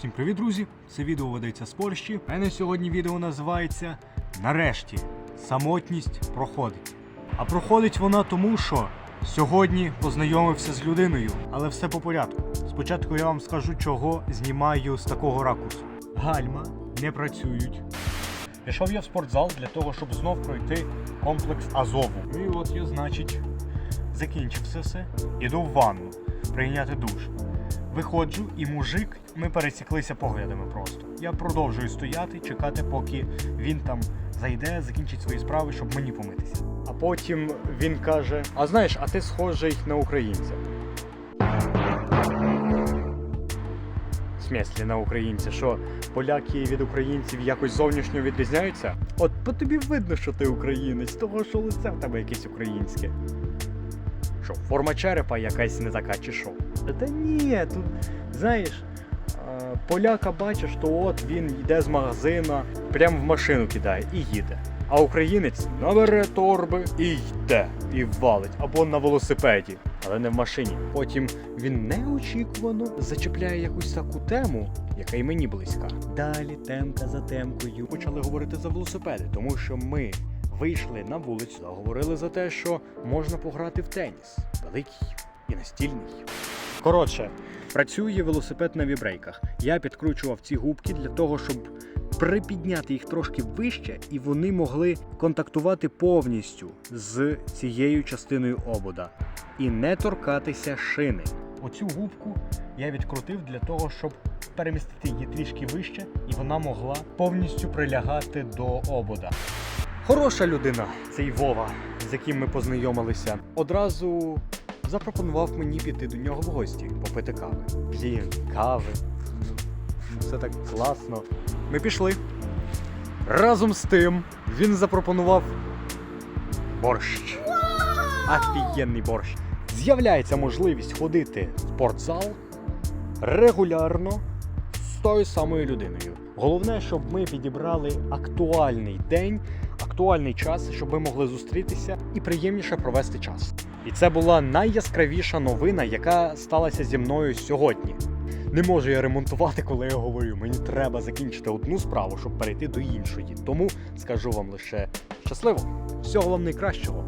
Всім привіт, друзі! Це відео ведеться з Польщі. У мене сьогодні відео називається Нарешті самотність проходить. А проходить вона тому, що сьогодні познайомився з людиною, але все по порядку. Спочатку я вам скажу, чого знімаю з такого ракурсу. Гальма не працюють. Пішов я в спортзал для того, щоб знов пройти комплекс Азову. Ну і от я, значить, закінчив все. Іду в ванну прийняти душ. Виходжу, і мужик, ми пересіклися поглядами просто. Я продовжую стояти, чекати, поки він там зайде, закінчить свої справи, щоб мені помитися. А потім він каже: А знаєш, а ти схожий на українця. В смислі на українця, що поляки від українців якось зовнішньо відрізняються? От по тобі видно, що ти українець, того що лице в тебе якесь українське. Що, форма черепа якась не така, чи що? Та ні, тут, знаєш, поляка бачиш, то от він йде з магазина, прямо в машину кидає і їде. А українець набере торби і йде, і валить, або на велосипеді, але не в машині. Потім він неочікувано зачепляє якусь таку тему, яка й мені близька. Далі темка за темкою почали говорити за велосипеди, тому що ми вийшли на вулицю, говорили за те, що можна пограти в теніс, великий і настільний. Коротше, працює велосипед на вібрейках. Я підкручував ці губки для того, щоб припідняти їх трошки вище, і вони могли контактувати повністю з цією частиною обода і не торкатися шини. Оцю губку я відкрутив для того, щоб перемістити її трішки вище, і вона могла повністю прилягати до обода. Хороша людина, цей Вова, з яким ми познайомилися, одразу запропонував мені піти до нього в гості, попити кави. Блін, кави. Ну, Все так класно. Ми пішли. Разом з тим він запропонував борщ. Офігенний борщ. З'являється можливість ходити в спортзал регулярно тою самою людиною. Головне, щоб ми підібрали актуальний день, актуальний час, щоб ми могли зустрітися і приємніше провести час. І це була найяскравіша новина, яка сталася зі мною сьогодні. Не можу я ремонтувати, коли я говорю, мені треба закінчити одну справу, щоб перейти до іншої. Тому скажу вам лише щасливо, всього вам найкращого.